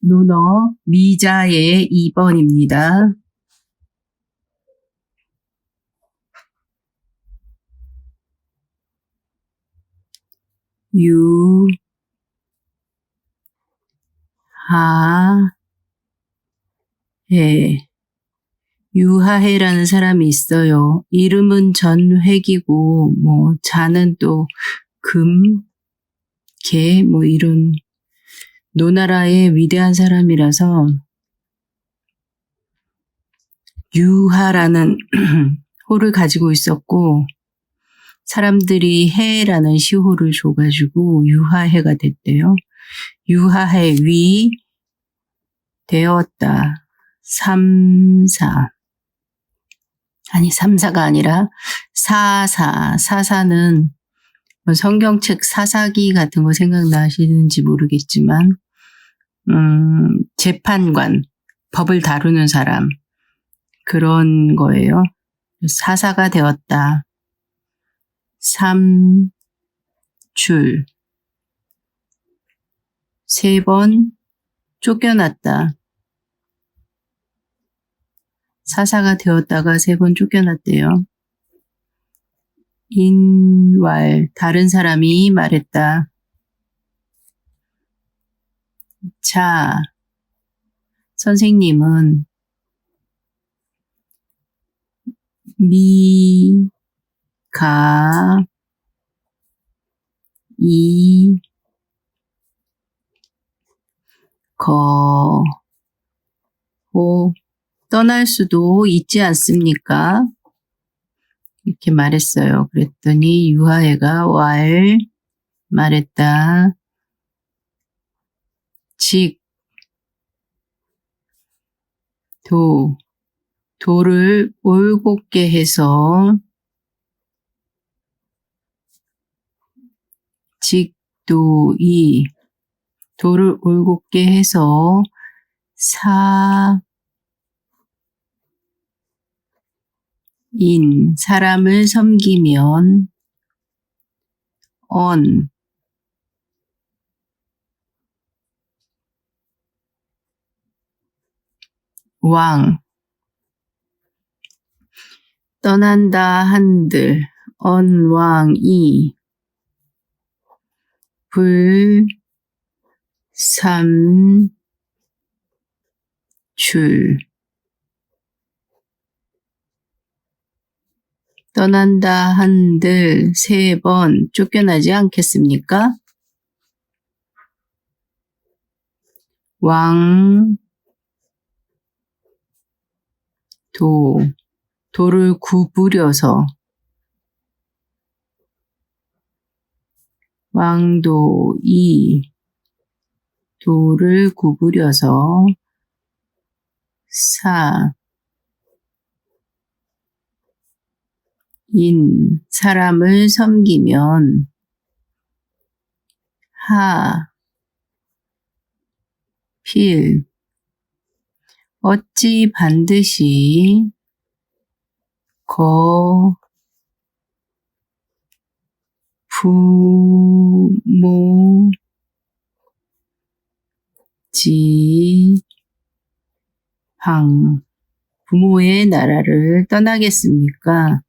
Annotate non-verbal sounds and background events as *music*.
논어 미자의 2번입니다. 유, 하, 해. 유하해라는 사람이 있어요. 이름은 전획이고, 뭐, 자는 또, 금, 개, 뭐, 이런, 노나라의 위대한 사람이라서, 유하라는 *clears throat* 호를 가지고 있었고, 사람들이 해라는 시호를 줘가지고 유하해가 됐대요. 유하해 위 되었다. 삼사. 아니, 삼사가 아니라 사사. 사사는 뭐 성경책 사사기 같은 거 생각나시는지 모르겠지만, 음, 재판관, 법을 다루는 사람. 그런 거예요. 사사가 되었다. 삼, 줄. 세 번 쫓겨났다. 사사가 되었다가 세 번 쫓겨났대요. 인왈, 다른 사람이 말했다. 자, 선생님은 미, 가, 이, 거, 호, 떠날 수도 있지 않습니까? 이렇게 말했어요. 그랬더니 유하애가 왈 말했다. 직, 도, 도를 올곧게 해서 직도이 도를 올곧게 해서 사 인, 사람을 섬기면, 언, 왕, 떠난다 한들, 언왕이, 불, 삼, 줄, 떠난다 한들 세 번 쫓겨나지 않겠습니까? 왕, 도, 도를 구부려서 왕도 이, 도를 구부려서 사, 인, 사람을 섬기면, 하, 필, 어찌 반드시, 거, 부모, 지, 방, 부모의 나라를 떠나겠습니까?